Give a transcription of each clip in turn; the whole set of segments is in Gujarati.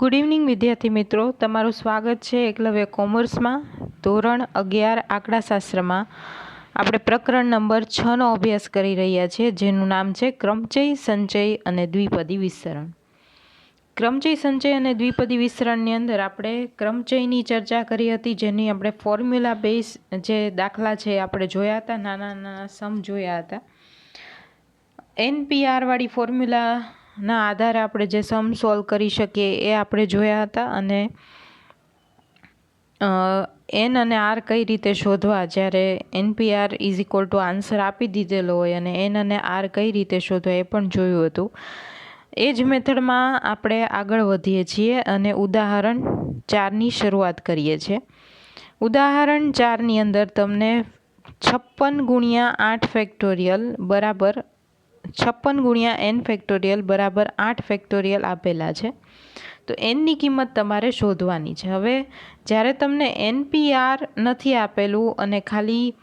ગુડ ઇવનિંગ વિદ્યાર્થી મિત્રો. તમારું સ્વાગત છે એકલવ્ય કોમર્સમાં. ધોરણ અગિયાર આંકડાશાસ્ત્રમાં આપણે પ્રકરણ નંબર છનો અભ્યાસ કરી રહ્યા છીએ જેનું નામ છે ક્રમચય, સંચય અને દ્વિપદી વિસ્તરણ. ક્રમચય, સંચય અને દ્વિપદી વિસ્તરણની અંદર આપણે ક્રમચયની ચર્ચા કરી હતી, જેની આપણે ફોર્મ્યુલા બેઝ જે દાખલા છે આપણે જોયા હતા, નાના નાના સમ જોયા હતા. એનપીઆરવાળી ફોર્મ્યુલાના આધારે આપણે જે સમ સોલ્વ કરી શકીએ એ આપણે જોયા હતા અને એન અને આર કઈ રીતે શોધવા? જ્યારે NPR is equal to answer આપી દીધેલો હોય અને એન અને આર કઈ રીતે શોધવા એ પણ જોયું હતું. એ જ મેથડમાં આપણે આગળ વધીએ છીએ અને ઉદાહરણ ચારની શરૂઆત કરીએ છીએ. ઉદાહરણ ચારની અંદર તમને છપ્પન ગુણ્યા આઠ ફેક્ટોરિયલ બરાબર છપ્પન ગુણ્યા એન ફેક્ટોરિયલ બરાબર આઠ ફેક્ટોરિયલ આપેલા છે. તો એનની કિંમત તમારે શોધવાની છે. હવે જ્યારે તમને એનપીઆર નથી આપેલું અને ખાલી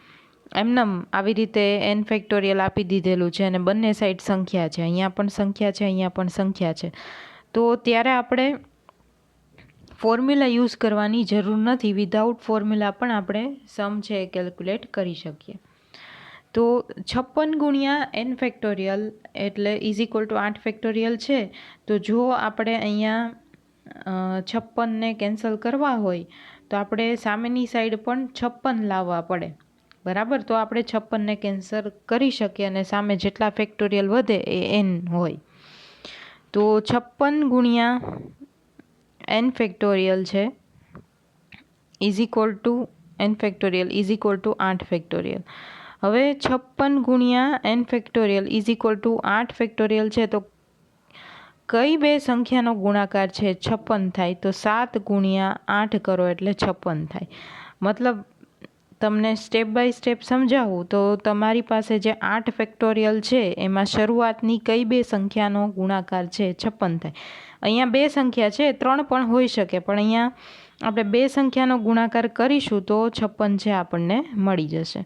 એમનેમ આવી રીતે એન ફેક્ટોરિયલ આપી દીધેલું છે અને બંને સાઈડ સંખ્યા છે, અહીંયા પણ સંખ્યા છે, અહીંયા પણ સંખ્યા છે, તો ત્યારે આપણે ફોર્મ્યુલા યુઝ કરવાની જરૂર નથી. વિધાઉટ ફોર્મ્યુલા પણ આપણે સમ છે કેલ્ક્યુલેટ કરી શકીએ. તો છપ્પન ગુણ્યા એન ફેક્ટોરિયલ એટલે ઇઝ ઇક્વલ ટુ આઠ ફેક્ટોરિયલ છે. તો જો આપણે અહીંયા છપ્પનને કેન્સલ કરવા હોય, તો આપણે સામેની સાઈડ પણ છપ્પન લાવવા પડે. બરાબર? તો આપણે છપ્પનને કેન્સલ કરી શકીએ અને સામે જેટલા ફેક્ટોરિયલ વધે એ એન હોય. તો છપ્પન ગુણ્યા એન ફેક્ટોરિયલ છે. Is equal to n factorial is equal to આઠ ફેક્ટોરિયલ હવે છપ્પન ગુણ્યા n factorial is equal to આઠ ફેક્ટોરિયલ છે, તો કઈ બે સંખ્યાનો ગુણાકાર છે? છપ્પન થાય, તો સાત ગુણ્યા આઠ કરો એટલે છપ્પન થાય. મતલબ તમને સ્ટેપ બાય સ્ટેપ સમજાવું, તો તમારી પાસે જે આઠ ફેક્ટોરિયલ છે, એમાં શરૂઆતની કઈ બે સંખ્યાનો ગુણાકાર છે? છપ્પન થાય. અહીંયા બે સંખ્યા છે, ત્રણ પણ હોઈ શકે, પણ અહીંયા આપણે બે સંખ્યાનો ગુણાકાર કરીશું તો છપ્પન છે આપણને મળી જશે.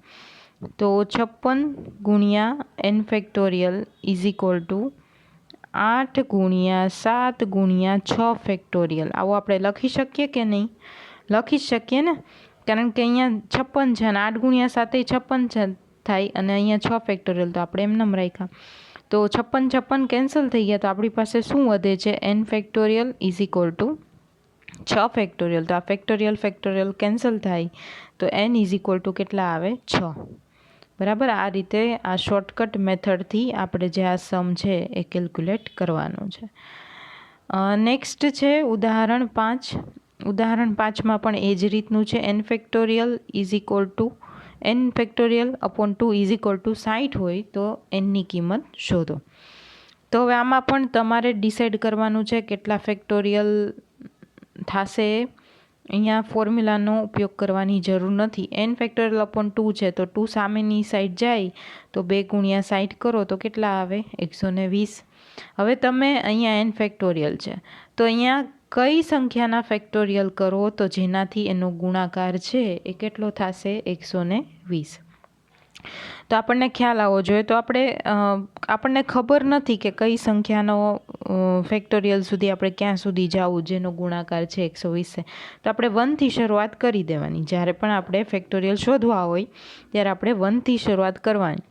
તો છપ્પન ગુણ્યા n factorial is equal to આઠ ગુણ્યા સાત ગુણ્યા છ ફેક્ટોરિયલ આવું આપણે લખી શકીએ કે નહીં? લખી શકીએ ને? કારણ કે અહીંયા છપ્પન છે અને આઠ ગુણ્યા સાતે છપ્પન થાય અને અહીંયા છ ફેક્ટોરિયલ તો આપણે એમને રાખ્યા. તો છપ્પન છપ્પન કેન્સલ થઈ ગયા તો આપણી પાસે શું વધે છે? N factorial is equal to છ ફેક્ટોરિયલ તો આ ફેક્ટોરિયલ ફેક્ટોરિયલ કેન્સલ થાય તો એન ઇઝ ઇક્વલ ટુ કેટલા આવે? છ. બરાબર? આ રીતે આ શોર્ટકટ મેથડથી આપણે જે આ સમ છે એ કેલ્ક્યુલેટ કરવાનું છે. નેક્સ્ટ છે ઉદાહરણ પાંચ. ઉદાહરણ પાંચમાં પણ એ જ રીતનું છે. N factorial is equal to n factorial upon two is equal to સાઠ હોય તો એનની કિંમત શોધો. તો હવે આમાં પણ તમારે ડિસાઇડ કરવાનું છે કેટલા ફેક્ટોરિયલ થશે અહીંયા ફોર્મ્યુલાનો ઉપયોગ કરવાની જરૂર નથી. એન ફેક્ટોરિયલ અપોન ટુ છે, તો ટુ સામેની સાઈડ જાય, તો બે ગુણ્યા સાઈડ કરો, તો કેટલા આવે? એકસો ને વીસ. હવે તમે અહીંયા એન ફેક્ટોરિયલ છે. તો અહીંયા કઈ સંખ્યાના ફેક્ટોરિયલ કરો, તો જેનાથી એનો ગુણાકાર છે, એ કેટલો થશે? એકસો ને વીસ. તો આપણને ખ્યાલ આવવો જોઈએ. તો આપણે આપણને ખબર નથી કે કઈ સંખ્યાનો ફેક્ટોરિયલ સુધી આપણે ક્યાં સુધી જવું, જેનો ગુણાકાર છે એકસો વીસ તો આપણે વનથી શરૂઆત કરી દેવાની. જ્યારે પણ આપણે ફેક્ટોરિયલ શોધવા હોય, ત્યારે આપણે વનથી શરૂઆત કરવાની.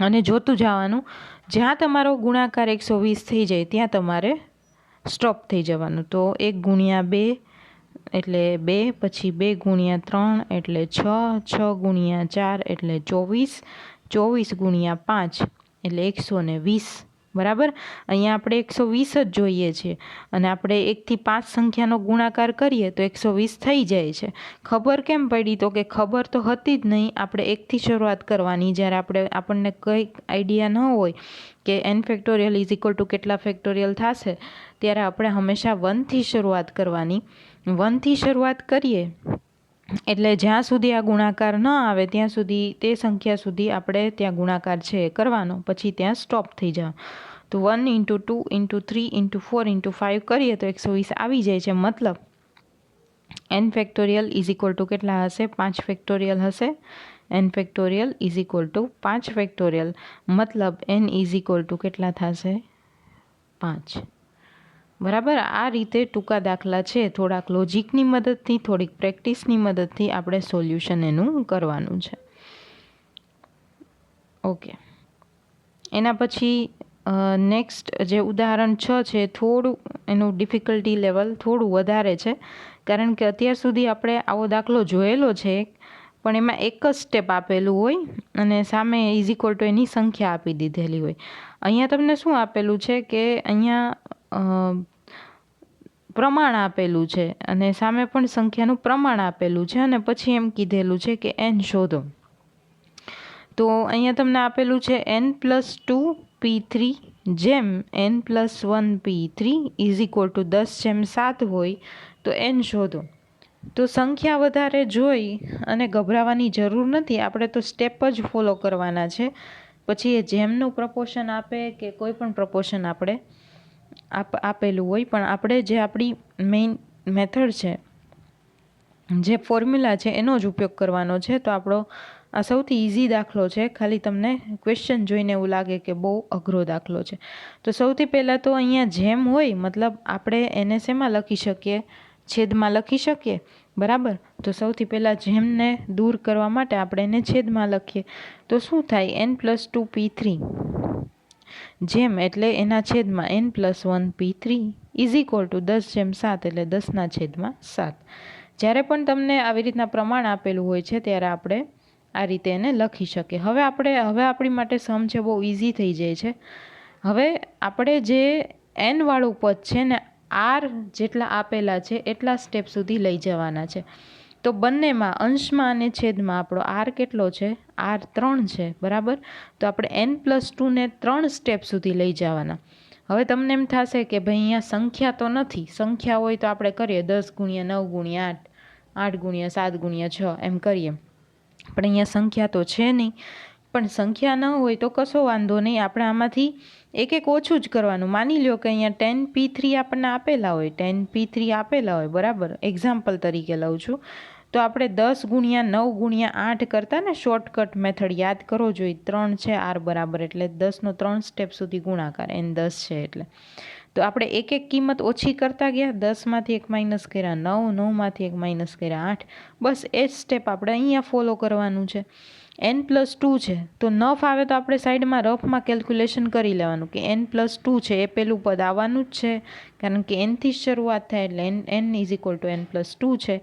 અને જોતું જવાનું, જ્યાં તમારો ગુણાકાર એકસો વીસ થઈ જાય, ત્યાં તમારે સ્ટોપ થઈ જવાનું. તો એક ગુણ્યા બે એટલે બે, પછી બે ગુણ્યા ત્રણ એટલે છ છ ગુણ્યા ચાર એટલે ચોવીસ ચોવીસ ગુણ્યા પાંચ એટલે એકસો ને વીસ. બરાબર? અહીંયા આપણે એકસો વીસ જ જોઈએ છીએ અને આપણે એકથી પાંચ સંખ્યાનો ગુણાકાર કરીએ તો એકસો વીસ થઈ જાય છે. ખબર કેમ પડી? તો કે ખબર તો હતી જ નહીં. આપણે એકથી શરૂઆત કરવાની. જ્યારે આપણે, આપણને કંઈક આઈડિયા ન હોય કે n factorial is equal to કેટલા ફેક્ટોરિયલ થશે, ત્યારે આપણે હંમેશા વનથી શરૂઆત કરવાની. વનથી શરૂઆત કરીએ, એટલે જ્યાં સુધી આ ગુણાકાર ન આવે, ત્યાં સુધી તે સંખ્યા સુધી આપણે ત્યાં ગુણાકાર છે કરવાનો. પછી ત્યાં સ્ટોપ થઈ જવા. તો one into two into three into four into five કરીએ તો એકસો વીસ આવી જાય છે. મતલબ n factorial is equal to કેટલા હશે? પાંચ ફેક્ટોરિયલ હશે. N factorial is equal to પાંચ ફેક્ટોરિયલ મતલબ એન ઇઝ ઇક્વલ ટુ કેટલા થશે? પાંચ. બરાબર? આ રીતે ટૂંકા દાખલા છે. થોડાક લોજિકની મદદથી, થોડીક પ્રેક્ટિસની મદદથી આપણે સોલ્યુશન એનું કરવાનું છે. ઓકે એના પછી નેક્સ્ટ જે ઉદાહરણ છ છે, થોડું એનું ડિફિકલ્ટી લેવલ થોડું વધારે છે. કારણ કે અત્યાર સુધી આપણે આવો દાખલો જોયેલો છે, પણ એમાં એક જ સ્ટેપ આપેલું હોય અને સામે ઇઝ ઇક્વલ ટુ એની સંખ્યા આપી દીધેલી હોય. અહીંયા તમને શું આપેલું છે કે અહીંયા પ્રમાણ આપેલું છે અને સામે પણ સંખ્યાનું પ્રમાણ આપેલું છે અને પછી એમ કીધેલું છે કે એન શોધો. તો અહીંયા તમને આપેલું છે n plus two P three જેમ n plus one P three is equal to દસ જેમ સાત હોય, તો એન શોધો. તો સંખ્યા વધારે જોઈ અને ગભરાવાની જરૂર નથી, આપણે તો સ્ટેપ જ ફોલો કરવાના છે. પછી એ જેમનું પ્રપોશન આપે કે કોઈ પણ પ્રપોશન આપણે આપ, આપેલું હોય, પણ આપણે જે આપણી મેઇન મેથડ છે, જે ફોર્મ્યુલા છે, એનો જ ઉપયોગ કરવાનો છે. તો આપણો આ સૌથી ઇઝી દાખલો છે. ખાલી તમને ક્વેશ્ચન જોઈને એવું લાગે કે બહુ અઘરો દાખલો છે. તો સૌથી પહેલાં તો અહીંયા જેમ હોય, મતલબ આપણે એને શેમાં લખી શકીએ? છેદમાં લખી શકીએ? બરાબર? તો સૌથી પહેલાં જેમને દૂર કરવા માટે આપણે એને છેદમાં લખીએ. તો શું થાય? N plus two P three જેમ એટલે એના છેદમાં n plus one P three is equal to દસ જેમ સાત એટલે દસના છેદમાં સાત. જ્યારે પણ તમને આવી રીતના પ્રમાણ આપેલું હોય છે, ત્યારે આપણે આ રીતે એને લખી શકીએ. હવે આપણે, હવે આપણી માટે સમ છે બહુ ઇઝી થઈ જાય છે. હવે આપણે જે એનવાળું પદ છે ને આર જેટલા આપેલા છે, એટલા સ્ટેપ સુધી લઈ જવાના છે. તો બંનેમાં અંશમાં અને છેદમાં આપણો આર કેટલો છે? આર ત્રણ છે, બરાબર? તો આપણે એન પ્લસ ટુને ત્રણ સ્ટેપ સુધી લઈ જવાના. હવે તમને એમ થશે કે ભાઈ અહીંયા સંખ્યા તો નથી. સંખ્યા હોય તો આપણે કરીએ. દસ ગુણ્યા નવ ગુણ્યા આઠ. આઠ ગુણ્યા સાત ગુણ્યા છ એમ કરીએ. પણ અહીંયા સંખ્યા તો છે નહીં. પણ સંખ્યા ન હોય તો કશો વાંધો નહીં. આપણે આમાંથી એક એક ઓછું જ કરવાનું. માની લો કે અહીંયા ટેન પી થ્રી આપણને આપેલા હોય, ટેન પી થ્રી આપેલા હોય, બરાબર? એક્ઝામ્પલ તરીકે લઉં છું. તો આપણે દસ ગુણ્યા નવ ગુણ્યા આઠ કરતાં ને શોર્ટકટ મેથડ યાદ કરવો જોઈએ ત્રણ છે આર બરાબર, એટલે દસનો ત્રણ સ્ટેપ સુધી ગુણાકાર, એન દસ છે એટલે. તો આપણે એક એક કિંમત ઓછી કરતા ગયા, દસમાંથી એક માઇનસ કર્યા નવ, નવમાંથી એક માઇનસ કર્યા આઠ, બસ એ જ સ્ટેપ આપણે અહીંયા ફોલો કરવાનું છે. એન પ્લસ ટુ છે. તો ન ફાવે તો આપણે સાઈડમાં રફમાં કેલ્ક્યુલેશન કરી લેવાનું કે એન પ્લસ ટુ છે. એ પેલું પદ આવવાનું જ છે. કારણ કે એનથી જ શરૂઆત થાય એટલે n n is equal to n plus two છે.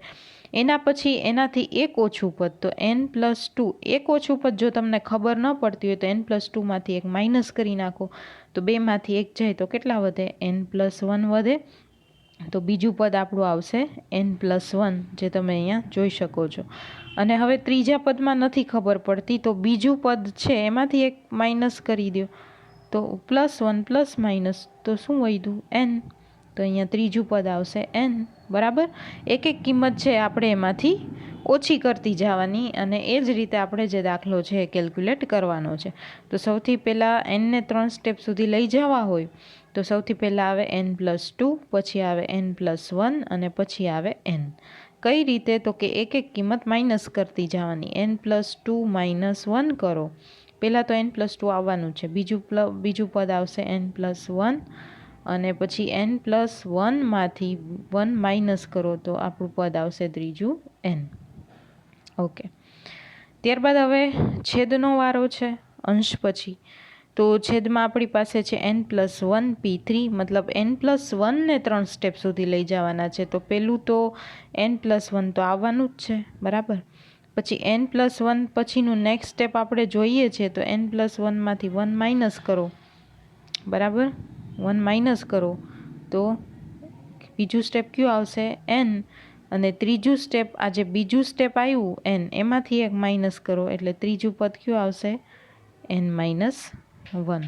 એના પછી એનાથી એક ઓછું પદ, તો એન પ્લસ ટુ એક ઓછું પદ જો તમને ખબર ન પડતી હોય તો એન પ્લસ ટુમાંથી એક માઇનસ કરી નાખો. તો બેમાંથી એક જાય તો કેટલા વધે? એન પ્લસ વન વધે. તો બીજું પદ આપણું આવશે એન પ્લસ વન જે તમે અહીંયા જોઈ શકો છો. અને હવે ત્રીજા પદમાં નથી ખબર પડતી, તો બીજું પદ છે, એમાંથી એક માઇનસ કરી દો. તો પ્લસ વન પ્લસ માઇનસ તો શું વધ્યું? એન તો અહીંયા ત્રીજું પદ આવશે એન બરાબર? એક એક કિંમત છે આપણે એમાંથી ઓછી કરતી જવાની અને એ જ રીતે આપણે જે દાખલો છે એ કેલ્ક્યુલેટ કરવાનો છે. તો સૌથી પહેલાં એનને ત્રણ સ્ટેપ સુધી લઈ જવા હોય, તો સૌથી પહેલાં આવે એન પ્લસ ટુ, પછી આવે એન પ્લસ વન અને પછી આવે એન કઈ રીતે? તો કે એક એક કિંમત માઇનસ કરતી જવાની. N plus two minus one કરો. પહેલાં તો એન પ્લસ ટુ આવવાનું છે. બીજું બીજું પદ આવશે એન પ્લસ વન અને પછી એન પ્લસ વનમાંથી વન માઇનસ કરો તો આપણું પદ આવશે ત્રીજું એન ઓકે ત્યારબાદ હવે છેદનો વારો છે, અંશ પછી. તો છેદમાં આપણી પાસે છે n plus one P three મતલબ એન પ્લસ વનને ત્રણ સ્ટેપ સુધી લઈ જવાના છે. તો પહેલું તો એન પ્લસ વન તો આવવાનું જ છે, બરાબર? પછી એન પ્લસ વન પછીનું નેક્સ્ટ સ્ટેપ આપણે જોઈએ છે, તો એન પ્લસ વનમાંથી વન માઇનસ કરો, બરાબર? વન માઇનસ કરો, તો બીજું સ્ટેપ કયું આવશે? એન અને ત્રીજું સ્ટેપ આ જે બીજું સ્ટેપ આવ્યું એન એમાંથી એક માઇનસ કરો, એટલે ત્રીજું પદ કયું આવશે? એન માઇનસ વન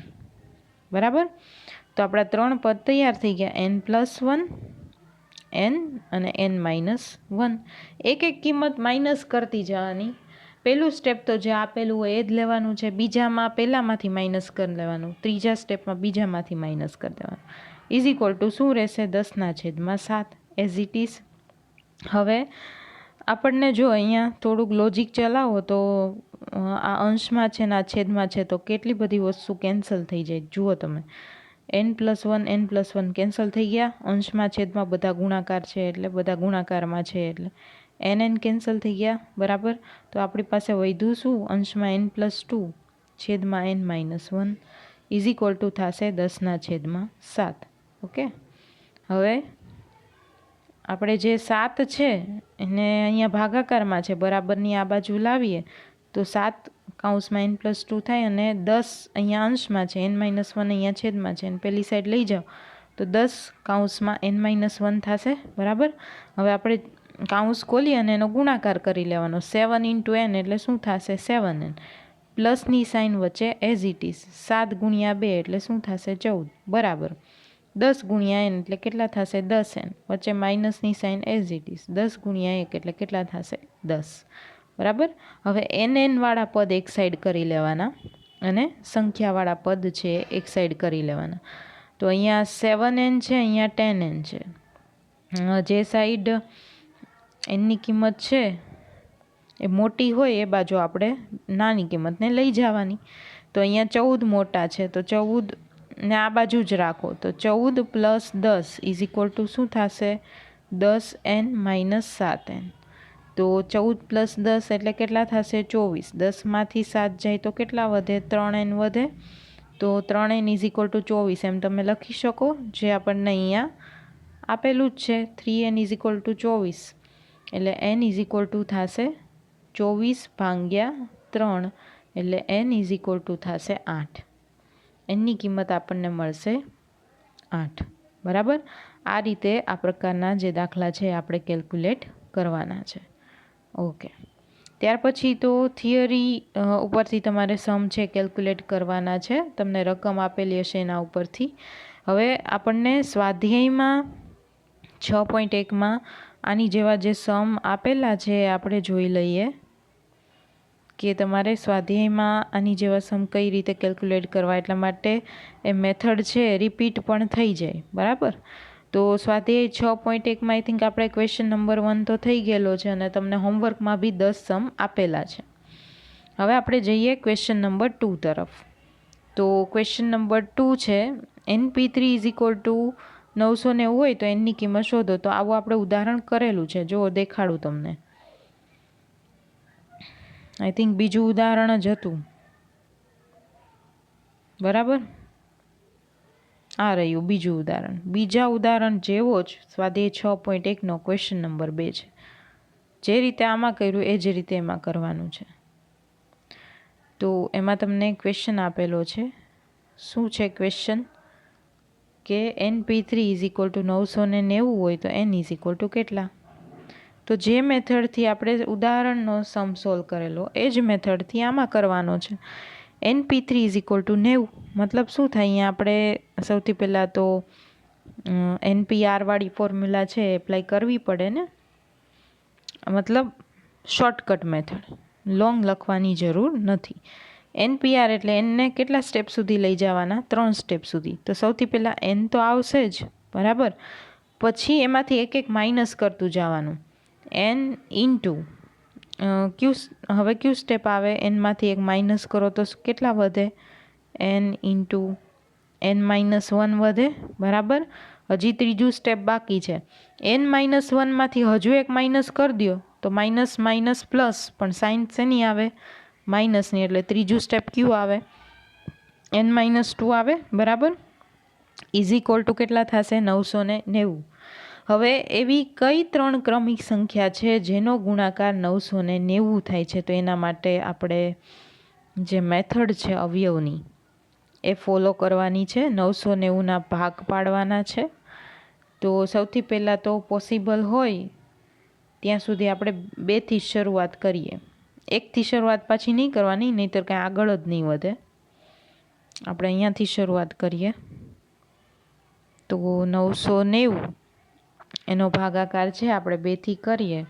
બરાબર? તો આપણા ત્રણ પદ તૈયાર થઈ ગયા એન પ્લસ વન એન અને એન માઇનસ વન એક એક કિંમત માઇનસ કરતી જવાની. પહેલું સ્ટેપ તો જે આપેલું હોય એ જ લેવાનું છે. બીજામાં પહેલાંમાંથી માઇનસ કરી લેવાનું. ત્રીજા સ્ટેપમાં બીજામાંથી માઇનસ કરી દેવાનું. ઇઝ ઇક્વલ ટુ શું રહેશે? દસના છેદમાં સાત. એઝ ઇટ ઇઝ હવે આપણને જો અહીંયા થોડુંક લોજિક ચલાવો તો આ અંશમાં છે ને આ છેદમાં છે તો કેટલી બધી વસ્તુ કેન્સલ થઈ જાય? જુઓ તમે. N plus one n plus one cancel થઈ ગયા. અંશમાં છેદમાં બધા ગુણાકાર છે એટલે બધા ગુણાકારમાં છે એટલે એન એન કેન્સલ થઈ ગયા, બરાબર? તો આપણી પાસે વધ્યું શું? અંશમાં એન પ્લસ ટુ છેદમાં n minus one is equal to થશે દસના છેદમાં સાત. ઓકે હવે આપણે જે સાત છે, એને અહીંયા ભાગાકારમાં છે, બરાબરની આ બાજુ લાવીએ, તો સાત કાઉન્સમાં એન પ્લસ ટુ થાય અને દસ અહીંયા અંશમાં છે એન માઇનસ વન અહીંયા છેદમાં છે, અને પેલી સાઈડ લઈ જાઓ, તો દસ કાઉન્સમાં એન માઇનસ વન થશે, બરાબર? હવે આપણે કાઉન્સ ખોલી અને એનો ગુણાકાર કરી લેવાનો. સેવન ઇન્ટુ એન એટલે શું થશે? સેવન એન પ્લસની સાઇન વચ્ચે એઝ ઇટ ઇઝ સાત ગુણ્યા બે એટલે શું થશે? ચૌદ. બરાબર. દસ ગુણ્યા એન એટલે કેટલા થશે? દસ એન વચ્ચે માઇનસની સાઇન એઝ ઇટ ઇઝ દસ ગુણ્યા એક એટલે કેટલા થશે? દસ. બરાબર? હવે એન એનવાળા પદ એક સાઈડ કરી લેવાના અને સંખ્યાવાળા પદ છે એક સાઈડ કરી લેવાના. તો અહીંયા સેવન એન છે, અહીંયા ટેન એન છે. જે સાઈડ એનની કિંમત છે, એ મોટી હોય એ બાજુ આપણે નાની કિંમતને લઈ જવાની. તો અહીંયા ચૌદ મોટા છે, તો ચૌદ ને આ બાજુ જ રાખો. તો ચૌદ પ્લસ દસ ઇઝ ઇક્વલ ટુ શું થશે? દસ એન માઇનસ સાત એન. તો ચૌદ પ્લસ દસ એટલે કેટલા થશે? ચોવીસ. દસમાંથી સાત જાય તો કેટલા વધે? ત્રણ એન વધે. તો ત્રણ એન ઇઝ ઇક્વલ ટુ ચોવીસ એમ તમે લખી શકો. જે આપણને અહીંયા આપેલું જ છે three n is equal to ચોવીસ. એટલે એન ઇઝ ઇક્વલ ટુ થશે ચોવીસ ભાંગ્યા ત્રણ એટલે એન ઇઝ ઇક્વલ ટુ થશે આઠ. એની કિંમત આપણને મળશે આઠ. બરાબર? આ રીતે આ પ્રકારના જે દાખલા છે આપણે કેલ્ક્યુલેટ કરવાના છે. ઓકે. ત્યાર પછી તો થિયરી ઉપરથી તમારે સમ છે કેલ્ક્યુલેટ કરવાના છે. તમને રકમ આપેલી હશે એના ઉપરથી. હવે આપણને સ્વાધ્યાયમાં છ પોઈન્ટ એકમાં આની જેવા જે સમ આપેલા છે આપણે જોઈ લઈએ કે તમારે સ્વાધ્યાયમાં આની જેવા સમ કઈ રીતે કેલ્ક્યુલેટ કરવા એટલા માટે એ મેથડ છે રિપીટ પણ થઈ જાય, બરાબર? તો સ્વાધ્યાય છ પોઈન્ટ એકમાં આઈ થિંક આપણે ક્વેશ્ચન નંબર વન તો થઈ ગયેલો છે અને તમને હોમવર્કમાં બી દસ સમ આપેલા છે. હવે આપણે જઈએ ક્વેશ્ચન નંબર ટુ તરફ. તો ક્વેશ્ચન નંબર ટુ છે n P three is equal to નવસો નેવું હોય તો એની કિંમત શોધો. તો આવું આપણે ઉદાહરણ કરેલું છે. જો દેખાડું તમને. આઈ થિંક બીજું ઉદાહરણ જ હતું. બરાબર? આ રહ્યું બીજું ઉદાહરણ. બીજા ઉદાહરણ જેવો જ સ્વાધ્યાય છ પોઈન્ટ એકનો ક્વેશ્ચન નંબર બે છે. જે રીતે આમાં કર્યું, એ જ રીતે એમાં કરવાનું છે. તો એમાં તમને ક્વેશ્ચન આપેલો છે. શું છે ક્વેશ્ચન કે n P three is equal to નવસો ને નેવું હોય તો એન ઇઝ ઇક્વલ ટુ કેટલા? તો જે મેથડથી આપણે ઉદાહરણનો સમ સોલ્વ કરેલો, એ જ મેથડથી આમાં કરવાનો છે. N P three is equal to નેવું. મતલબ શું થાય? અહીંયા આપણે સૌથી પહેલાં તો એનપીઆરવાળી ફોર્મ્યુલા છે એપ્લાય કરવી પડે ને? મતલબ શોર્ટકટ મેથડ લોંગ લખવાની જરૂર નથી. એનપીઆર એટલે એનને કેટલા સ્ટેપ સુધી લઈ જવાના? ત્રણ સ્ટેપ સુધી. તો સૌથી પહેલાં એન તો આવશે જ, બરાબર? પછી એમાંથી એક એક માઇનસ કરતું જવાનું. એન ઇન્ટુ ક્યુ હવે ક્યુ સ્ટેપ આવે? એનમાંથી એક માઇનસ કરો તો કેટલા વધે? N into, n minus one વધે, બરાબર? હજી ત્રીજું સ્ટેપ બાકી છે. એન માઇનસ વનમાંથી હજુ એક માઇનસ કરી દો તો માઇનસ માઇનસ પ્લસ, પણ સાઇન શેની આવે? માઇનસની એટલે ત્રીજું સ્ટેપ કયું આવે. એન માઇનસ ટુ આવે, બરાબર? ઇઝ ઇક્વલ ટુ કેટલા થશે? નવસો ને નેવું. હવે એવી કઈ ત્રણ ક્રમિક સંખ્યા છે જેનો ગુણાકાર નવસો ને નેવું થાય છે? તો એના માટે આપણે જે મેથડ છે અવયવની, એ ફોલો કરવાની છે. નવસો નેવુંના ભાગ પાડવાના છે. તો સૌથી પહેલાં તો પોસિબલ હોય, ત્યાં સુધી આપણે બેથી શરૂઆત કરીએ. એકથી શરૂઆત પાછી નહીં કરવાની, નહીંતર કાંઈ આગળ જ નહીં વધે. આપણે અહીંયાથી શરૂઆત કરીએ. તો નવસો નેવું, એનો ભાગાકાર છે, આપણે બેથી કરીએ.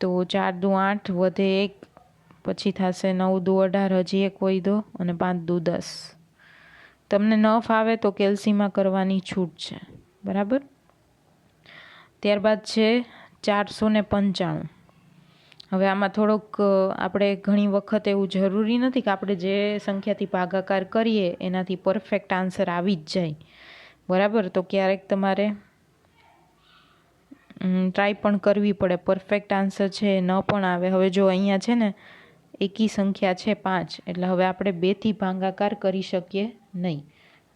તો ચાર દુ આઠ વધે એક, પછી થશે નવ દુ અઢાર, હજી એક હોય દો, અને પાંચ દુ દસ. તમને ન ફાવે તો કેલ્સીમાં કરવાની છૂટ છે. બરાબર? ત્યારબાદ છે ચારસો ને પંચાણું. હવે આમાં થોડોક આપણે ઘણી વખત એવું જરૂરી નથી કે આપણે જે સંખ્યાથી ભાગાકાર કરીએ એનાથી પરફેક્ટ આન્સર આવી જ જાય. બરાબર? તો ક્યારેક તમારે ટ્રાય પણ કરવી પડે. પરફેક્ટ આન્સર છે, ન પણ આવે. હવે જો અહીંયા છે ને, એકી સંખ્યા છે પાંચ, એટલે હવે આપણે બેથી ભાગાકાર કરી શકીએ નહીં.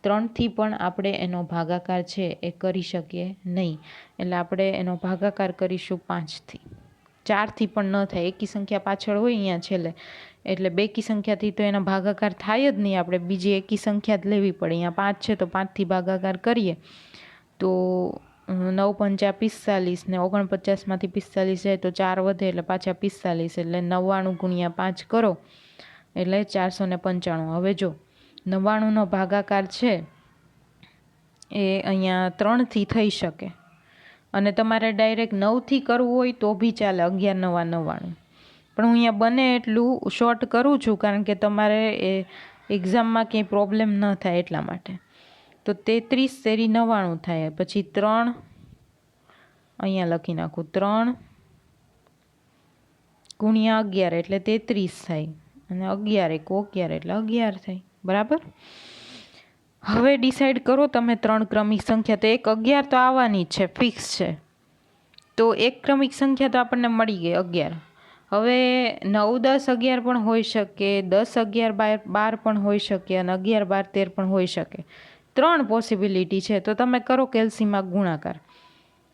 ત્રણથી પણ આપણે એનો ભાગાકાર છે એ કરી શકીએ નહીં. એટલે આપણે એનો ભાગાકાર કરીશું પાંચથી. ચારથી પણ ન થાય. એકી સંખ્યા પાછળ હોય અહીંયા છેલ્લે. એટલે બેકી સંખ્યાથી તો એનો ભાગાકાર થાય જ નહીં. આપણે બીજી એકી સંખ્યા જ લેવી પડે. અહીંયા પાંચ છે તો પાંચથી ભાગાકાર કરીએ. તો નવ પંચા પિસ્તાલીસ ને ઓગણપચાસમાંથી પિસ્તાલીસ જાય તો ચાર વધે એટલે પાછા પિસ્તાલીસ એટલે નવ્વાણું ગુણ્યા પાંચ કરો એટલે ચારસો ને પંચાણું. હવે જો, નવ્વાણુંનો ભાગાકાર છે એ અહીંયા ત્રણથી થઈ શકે. અને તમારે ડાયરેક્ટ નવથી કરવું હોય તો બી ચાલે, અગિયાર, નવા, નવ્વાણું. પણ હું અહીંયા બને એટલું શોર્ટ કરું છું કારણ કે તમારે એ એક્ઝામમાં ક્યાંય પ્રોબ્લેમ ન થાય એટલા માટે. તો તેત્રીસ શેરી નવ્વાણું થાય, પછી ત્રણ, અહીંયા લખી નાખું, ત્રણ ગુણ્યા અગિયાર એટલે તેત્રીસ થાય. અને અગિયાર એક, અગિયાર એટલે અગિયાર થાય. બરાબર? હવે ડિસાઈડ કરો તમે ત્રણ ક્રમિક સંખ્યા તો એક અગિયાર તો આવવાની જ છે ફિક્સ છે. તો એક ક્રમિક સંખ્યા તો આપણને મળી ગઈ અગિયાર. હવે નવ, દસ, અગિયાર પણ હોઈ શકે, દસ, અગિયાર, બાર બાર પણ હોઈ શકે અને અગિયાર, બાર, તેર પણ હોઈ શકે. ત્રણ પોસિબિલિટી છે, તો તમે કરો કેલ્સીમાં ગુણાકાર.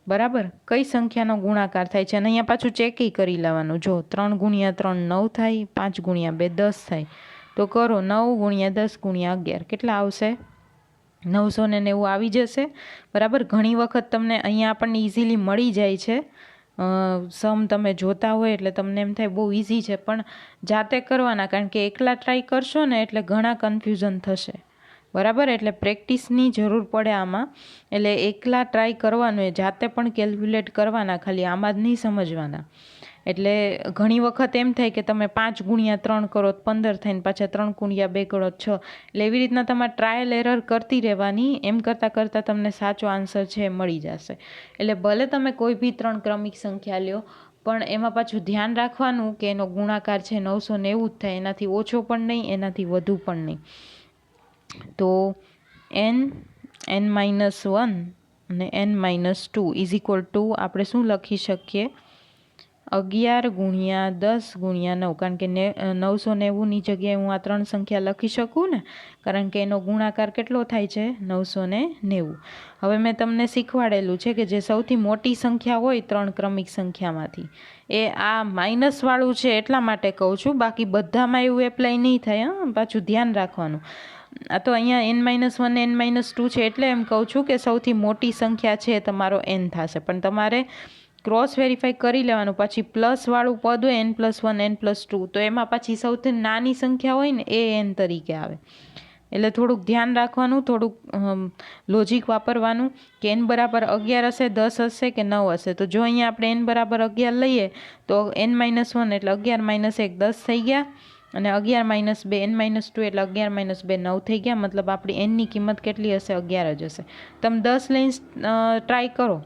બરાબર? કઈ સંખ્યાનો ગુણાકાર થાય છે? અને અહીંયા પાછું ચેકી કરી લેવાનું. જો ત્રણ ગુણ્યા ત્રણ નવ થાય, પાંચ ગુણ્યા બે દસ થાય. તો કરો નવ ગુણ્યા દસ ગુણ્યા અગિયાર. કેટલા આવશે? નવસો ને નેવું આવી જશે. બરાબર? ઘણી વખત તમને અહીંયા આપણને ઇઝીલી મળી જાય છે. સમ તમે જોતા હોય એટલે તમને એમ થાય બહુ ઇઝી છે, પણ જાતે કરવાના, કારણ કે એકલા ટ્રાય કરશો ને એટલે ઘણા કન્ફ્યુઝન થશે. બરાબર? એટલે પ્રેક્ટિસની જરૂર પડે આમાં. એટલે એકલા ટ્રાય કરવાનું, એ જાતે પણ કેલ્ક્યુલેટ કરવાના, ખાલી આમાં જ નહીં સમજવાના. એટલે ઘણી વખત એમ થાય કે તમે પાંચ ગુણ્યા ત્રણ કરો પંદર થઈને પાછા ત્રણ ગુણ્યા બે કરો છ. એટલે એવી રીતના તમારે ટ્રાયલ એરર કરતી રહેવાની, એમ કરતાં કરતાં તમને સાચો આન્સર છે મળી જશે. એટલે ભલે તમે કોઈ બી ત્રણ ક્રમિક સંખ્યા લ્યો, પણ એમાં પાછું ધ્યાન રાખવાનું કે એનો ગુણાકાર છે નવસો નેવું જ થાય. એનાથી ઓછો પણ નહીં, એનાથી વધુ પણ નહીં. તો એન એન માઇનસ વન અને n minus two is equal to આપણે શું લખી શકીએ? અગિયાર ગુણ્યા દસ ગુણ્યા નવ. કારણ કે ને નવસો નેવુંની જગ્યાએ હું આ ત્રણ સંખ્યા લખી શકું ને, કારણ કે એનો ગુણાકાર કેટલો થાય છે? નવસો ને નેવું. હવે મેં તમને શીખવાડેલું છે કે જે સૌથી મોટી સંખ્યા હોય ત્રણ ક્રમિક સંખ્યામાંથી. એ આ માઇનસવાળું છે એટલા માટે કહું છું. બાકી બધામાં એવું એપ્લાય નહીં થાય, હં. પાછું ધ્યાન રાખવાનું. આ તો અહીંયા n minus one n minus two છે એટલે એમ કહું છું કે સૌથી મોટી સંખ્યા છે તમારો એન થશે. પણ તમારે ક્રોસ વેરીફાઈ કરી લેવાનું. પછી પ્લસવાળું પદ હોય n plus one n plus two તો એમાં પછી સૌથી નાની સંખ્યા હોય ને, એ એન તરીકે આવે. એટલે થોડુંક ધ્યાન રાખવાનું, થોડુંક લોજિક વાપરવાનું કે એન બરાબર અગિયાર હશે, દસ હશે કે નવ હશે. તો જો અહીંયા આપણે એન બરાબર અગિયાર લઈએ, તો એન માઇનસ વન એટલે અગિયાર માઇનસ એક દસ થઈ ગયા. અને અગિયાર માઇનસ બે એન માઇનસ ટુ એટલે અગિયાર માઇનસ બે નવ થઈ ગયા. મતલબ આપણી એનની કિંમત કેટલી હશે? અગિયાર જ હશે. તમે દસ લઈને ટ્રાય કરો.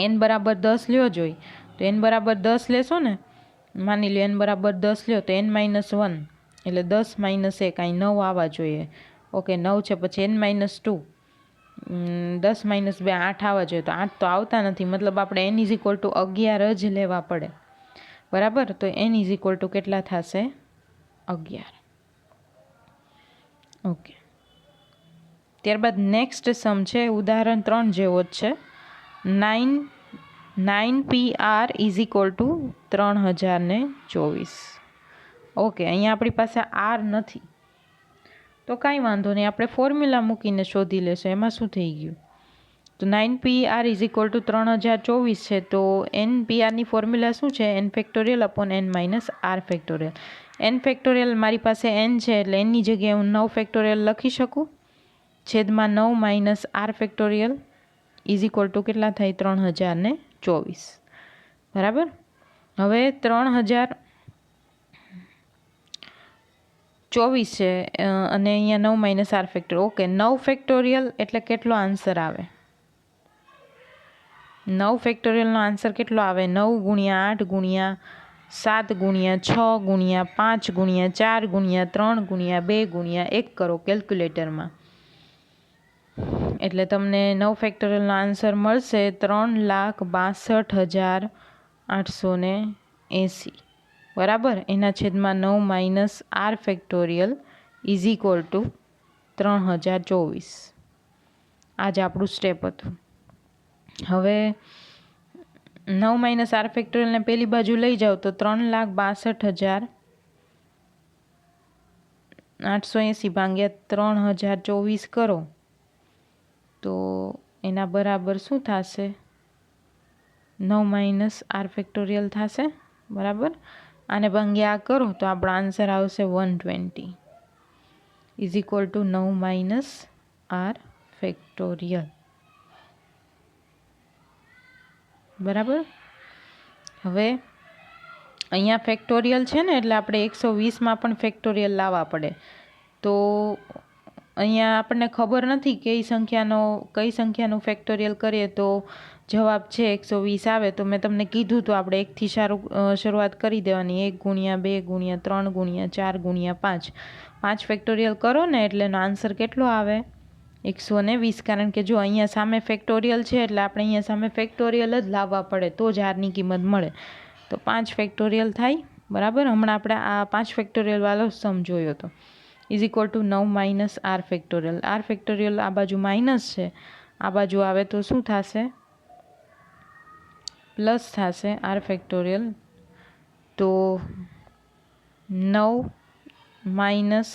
એન બરાબર દસ લ્યો જોઈ. તો એન બરાબર દસ લેશો ને, માની લો એન બરાબર દસ લ્યો તો એન માઇનસ વન. એટલે દસ માઇનસ એક, અહીં નવ આવવા જોઈએ. ઓકે, નવ છે પછી એન માઇનસ ટુ. દસ માઇનસ બે આઠ આવવા જોઈએ. તો આઠ તો આવતા નથી. મતલબ આપણે એન ઇઝ ઇક્વલ ટુ અગિયાર જ લેવા પડે. બરાબર? તો એન ઇઝ ઇક્વલ ટુ કેટલા થશે? અગિયાર. ઓકે. ત્યારબાદ નેક્સ્ટ સમ છે, ઉદાહરણ ત્રણ જેવો જ છે. Nine nine P R is equal to ત્રણ હજાર ને ચોવીસ. ઓકે અહીંયા આપણી પાસે આર નથી. તો કાંઈ વાંધો નહીં, આપણે ફોર્મ્યુલા મૂકીને શોધી લેશું, એમાં શું થઈ ગયું? તો nine P R is equal to ત્રણ હજાર ચોવીસ છે, તો એન પી આરની ફોર્મ્યુલા શું છે? N factorial upon n minus R factorial. N factorial મારી પાસે એન છે, એટલે એનની જગ્યાએ હું નવ ફેક્ટોરિયલ લખી શકું? છેદમાં નવ minus R factorial. Is equal to કેટલા થાય? ત્રણ હજાર ને ચોવીસ. બરાબર? હવે ત્રણ હજાર ચોવીસ છે અને અહીંયા નવ માઇનસ આર ફેક્ટર ઓકે નવ ફેક્ટોરિયલ એટલે કેટલો આન્સર આવે? નવ ફેક્ટોરિયલનો આન્સર કેટલો આવે? નવ ગુણ્યા આઠ ગુણ્યા સાત ગુણ્યા છ ગુણ્યા પાંચ ગુણ્યા ચાર ગુણ્યા ત્રણ ગુણ્યા બે ગુણ્યા એક કરો કેલ્ક્યુલેટરમાં એટલે તમને નવ ફેક્ટોરિયલનો આન્સર મળશે ત્રણ લાખ બાસઠ હજાર આઠસો ને એંસી. બરાબર? એના છેદમાં નવ minus R factorial is equal to ત્રણ હજાર ચોવીસ. આ જ આપણું સ્ટેપ હતું. હવે નવ માઇનસ આર ફેક્ટોરિયલને પેલી બાજુ લઈ જાઓ તો ત્રણ લાખ બાસઠ હજાર આઠસો એંસી ભાગ્યા ત્રણ હજાર ચોવીસ કરો. તો એના બરાબર શું થશે? નવ માઇનસ આર ફેક્ટોરિયલ થશે, બરાબર? આને ભાગ્યા આ કરો તો આપણો આન્સર આવશે one twenty is equal to નવ માઇનસ આર ફેક્ટોરિયલ બરાબર? હવે અહીંયા ફેક્ટોરિયલ છે ને, એટલે આપણે એકસો વીસમાં પણ ફેક્ટોરિયલ લાવવા પડે. તો અહીંયા આપણને ખબર નથી કઈ સંખ્યાનો, કઈ સંખ્યાનું ફેક્ટોરિયલ કરીએ તો જવાબ છે એકસો વીસ આવે. તો મેં તમને કીધું તો આપણે એકથી સારું શરૂઆત કરી દેવાની. એક ગુણ્યા બે ગુણ્યા ત્રણ ગુણ્યા ચાર ગુણ્યા પાંચ. પાંચ ફેક્ટોરિયલ કરો ને એટલે એનો આન્સર કેટલો આવે? એકસો ને વીસ. કારણ કે જો અહીંયા સામે ફેક્ટોરિયલ છે એટલે આપણે અહીંયા સામે ફેક્ટોરિયલ જ લાવવા પડે તો જ આરની કિંમત મળે. તો પાંચ ફેક્ટોરિયલ થાય. બરાબર? હમણાં આપણે આ પાંચ ફેક્ટોરિયલવાળો સમ જોયો હતો ઇઝ ઇક્વલ ટુ નવ minus R factorial R factorial આ બાજુ માઇનસ છે. આ બાજુ આવે તો શું થશે? પ્લસ થશે આર ફેક્ટોરિયલ તો નવ માઇનસ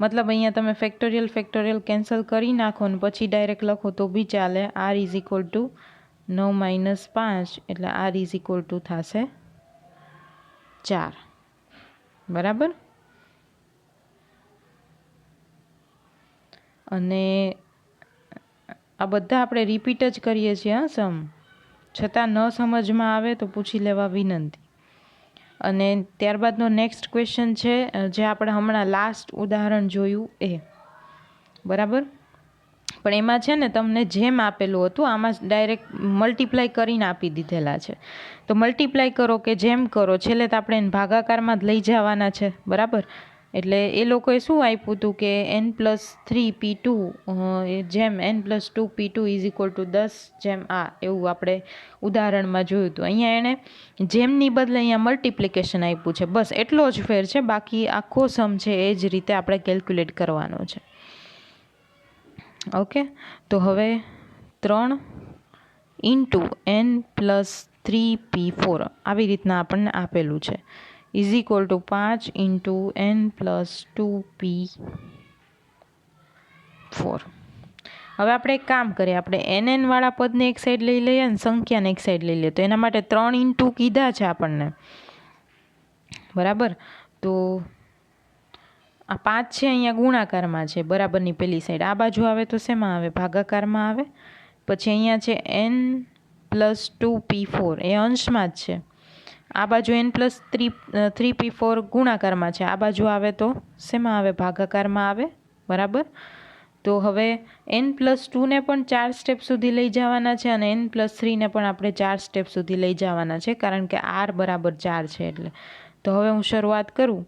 મતલબ અહીંયા તમે ફેક્ટોરિયલ ફેક્ટોરિયલ કેન્સલ કરી નાખો ને પછી ડાયરેક્ટ લખો તો બી ચાલે. આર ઇઝ ઇક્વલ ટુ નવ માઇનસ પાંચ, એટલે આર ઇઝ ઇક્વલ ટુ થશે ચાર. બરાબર? અને આ બધા આપણે રિપીટ જ કરીએ છીએ, હા, સમ. છતાં ન સમજમાં આવે તો પૂછી લેવા વિનંતી. અને ત્યારબાદનો નેક્સ્ટ ક્વેશ્ચન છે, જે આપણે હમણાં લાસ્ટ ઉદાહરણ જોયું એ. બરાબર? પણ એમાં છે ને, તમને જેમ આપેલું હતું, આમાં ડાયરેક્ટ મલ્ટીપ્લાય કરીને આપી દીધેલા છે. તો મલ્ટીપ્લાય કરો કે જેમ કરો, છેલ્લે તો આપણે ભાગાકારમાં જ લઈ જવાના છે. બરાબર? એટલે એ લોકોએ શું આપ્યું હતું કે n plus three P two જેમ n plus two P two is equal to દસ જેમ આ એવું આપણે ઉદાહરણમાં જોયું હતું. અહીંયા એણે જેમની બદલે અહીંયા મલ્ટિપ્લિકેશન આપ્યું છે. બસ એટલો જ ફેર છે. બાકી આખો સમ છે એ જ રીતે આપણે કેલ્ક્યુલેટ કરવાનો છે. ઓકે? તો હવે ત્રણ into n plus three P four આવી રીતના આપણને આપેલું છે. ઇઝ ઇક્વલ ટુ પાંચ into n plus two P four હવે આપણે એક કામ કરીએ. આપણે એન એનવાળા પદને એક સાઈડ લઈ લઈએ અને સંખ્યાને એક સાઈડ લઈ લઈએ. તો એના માટે ત્રણ ઇન્ટુ કીધા છે આપણને. બરાબર? તો આ પાંચ છે અહીંયા ગુણાકારમાં છે. બરાબરની પેલી સાઈડ આ બાજુ આવે તો શેમાં આવે? ભાગાકારમાં આવે. પછી અહીંયા છે n plus two P four એ અંશમાં જ છે. આ બાજુ n plus three three P four ગુણાકારમાં છે. આ બાજુ આવે તો શેમાં આવે? ભાગાકારમાં આવે? બરાબર? તો હવે એન પ્લસ ટુને પણ ચાર સ્ટેપ સુધી લઈ જવાના છે અને એન પ્લસ થ્રીને પણ આપણે ચાર સ્ટેપ સુધી લઈ જવાના છે, કારણ કે આર બરાબર ચાર છે એટલે. તો હવે હું શરૂઆત કરું.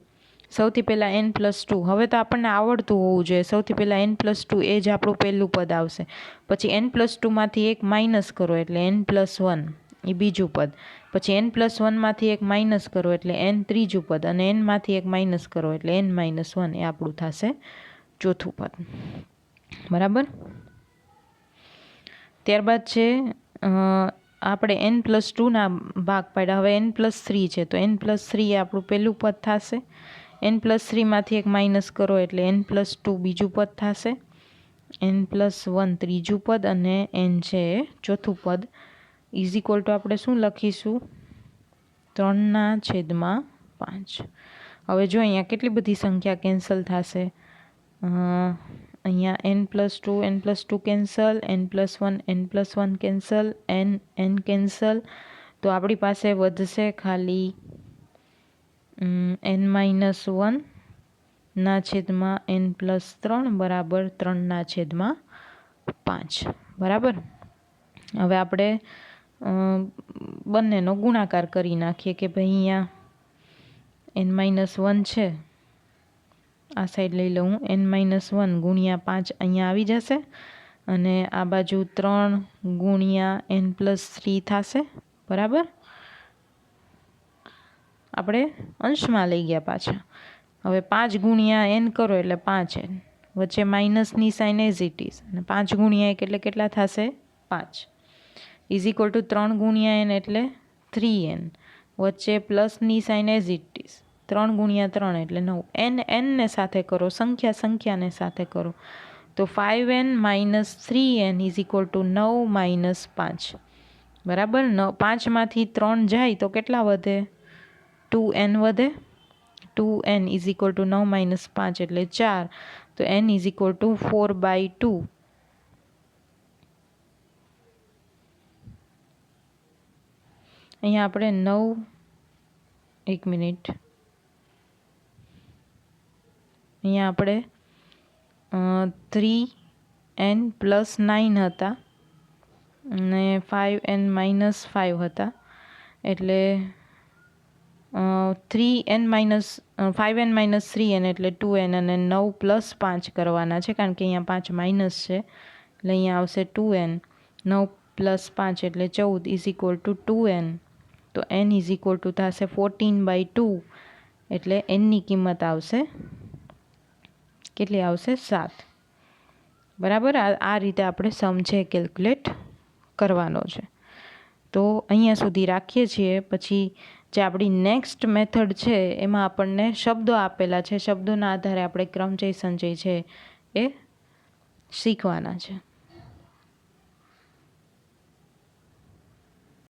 સૌથી પહેલાં એન પ્લસ ટુ હવે તો આપણને આવડતું હોવું જોઈએ. સૌથી પહેલાં એન પ્લસ ટુ એ જ આપણું પહેલું પદ આવશે. પછી એન પ્લસ ટુમાંથી એક માઇનસ કરો એટલે એન પ્લસ વન એ બીજું પદ. પછી એન પ્લસ વનમાંથી એક માઇનસ કરો એટલે એન ત્રીજું પદ અને એનમાંથી એક માઇનસ કરો એટલે એન માઇનસ વન એ આપણું થશે ચોથું પદ. બરાબર? ત્યારબાદ છે આપણે એન પ્લસ ટુના ભાગ પાડ્યા. હવે એન પ્લસ થ્રી છે, તો એન પ્લસ થ્રી એ આપણું પહેલું પદ થશે. એન પ્લસ થ્રીમાંથી એક માઇનસ કરો એટલે એન પ્લસ ટુ બીજું પદ થશે. એન પ્લસ વન ત્રીજું પદ અને એન છે ચોથું પદ. ઇઝ ઇક્વલ ટુ આપણે શું લખીશું? ત્રણના છેદમાં પાંચ. હવે જો અહીંયા કેટલી બધી સંખ્યા કેન્સલ થશે? અહીંયા n plus two n plus two cancel n plus one n plus one cancel n n cancel તો આપણી પાસે વધશે ખાલી એન માઇનસ વનના છેદમાં એન પ્લસ ત્રણ બરાબર ત્રણના છેદમાં પાંચ. બરાબર? હવે આપણે બંનેનો ગુણાકાર કરી નાખીએ કે ભાઈ અહીંયા એન માઇનસ વન છે. આ સાઈડ લઈ લઉં. એન માઇનસ વન ગુણ્યા પાંચ અહીંયા આવી જશે અને આ બાજુ ત્રણ ગુણ્યા એન પ્લસ થ્રી થશે. બરાબર? આપણે અંશમાં લઈ ગયા પાછા. હવે પાંચ ગુણ્યા એન કરો એટલે પાંચ એન વચ્ચે માઇનસની સાઇન એઝ અને પાંચ ગુણ્યા એક એટલે કેટલા થશે? પાંચ. ઇઝ ઇક્વલ ટુ ત્રણ ગુણ્યા એન એટલે થ્રી એન વચ્ચે પ્લસની સાઇન એઝ ઇટ ઇઝ ત્રણ ગુણ્યા ત્રણ એટલે નવ. એન એનને સાથે કરો, સંખ્યા સંખ્યાને સાથે કરો. તો five n minus three n is equal to નવ માઇનસ પાંચ. બરાબર? ન, પાંચમાંથી ત્રણ જાય તો કેટલા વધે? ટુ એન વધે. Two n is equal to નવ માઇનસ પાંચ એટલે ચાર. તો n is equal to four by two અહીંયા આપણે નવ, એક મિનિટ. અહીંયા આપણે થ્રી એન પ્લસ નાઇન હતા અને ફાઇવ એન માઇનસ ફાઇવ હતા. એટલે three n minus five n minus three n એટલે ટુ એન અને નવ પ્લસ પાંચ કરવાના છે કારણ કે અહીંયા પાંચ માઇનસ છે. એટલે અહીંયા આવશે ટુ એન નવ પ્લસ પાંચ એટલે ચૌદ is equal to two n તો એન ઇઝ ઇક્વલ ટુ થશે ફોર્ટીન બાય ટુ એટલે એનની કિંમત આવશે કેટલી આવશે સાત. બરાબર? આ રીતે આપણે સમજે કેલ્ક્યુલેટ કરવાનો છે. તો અહીંયા સુધી રાખીએ છીએ. પછી જે આપણી નેક્સ્ટ મેથડ છે, એમાં આપણને શબ્દો આપેલા છે. શબ્દોના આધારે આપણે ક્રમચય સંચય છે એ શીખવાના છે.